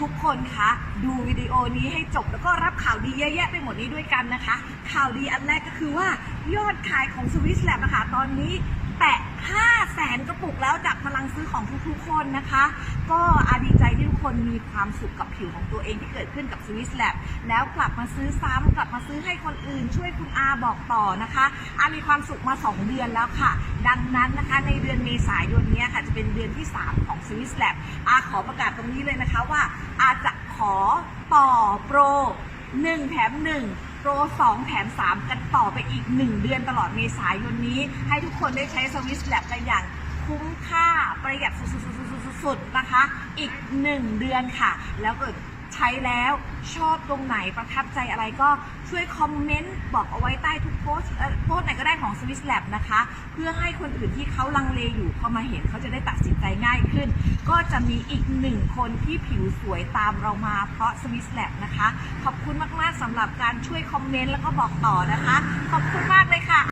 ทุกคนคะดูวิดีโอนี้ให้จบแล้วก็รับข่าวดีเยอะแยะไปหมดนี้ด้วยกันนะคะ ข่าวดีอันแรกก็คือว่ายอดขายของสวิสแลบนะคะตอนนี้แตะ5แสนกระปุกแล้วจากพลังซื้อของทุกๆคนนะคะ ก็อาดีใจที่ มีความสุขกับผิวของตัวเองที่เกิดขึ้นกับสวิสแลบแล้วกลับมาซื้อซ้ำกลับมาซื้อให้คนอื่น ช่วยคุณอาบอกต่อนะคะอามีความสุขมา 2 เดือนแล้วค่ะ ดังนั้นนะคะในเดือนเมษายนนี้ค่ะจะเป็นเดือนที่ 3 ของสวิสแลบอาขอประกาศตรงนี้เลยนะคะว่าอาจะขอต่อโปร 1 แถม 1โปร 2 แถม 3 กันต่อไปอีก 1 เดือนตลอดเมษายนนี้ ให้ทุกคนได้ใช้สวิสแลบกันอย่างคุ้มค่าประหยัดสุดๆ ๆๆๆนะคะ อีก 1 เดือนค่ะ แล้วกิดใช้แล้วชอบตรงไหนประทับใจอะไรก็ช่วยคอมเมนต์บอกเอาไว้ใต้ทุกโพสโพสไหนก็ได้ของ Swiss Lab นะคะ เพื่อให้คนอื่นที่เขาลังเลอยู่เขามาเห็นเขาจะได้ตัดสินใจง่ายขึ้น ก็จะมีอีกหนึ่งคนที่ผิวสวยตามเรามาเพราะ Swiss Lab นะคะ ขอบคุณมาก ๆสำหรับการช่วยคอมเมนต์แล้วก็บอกต่อนะคะ ขอบคุณมากเลยค่ะ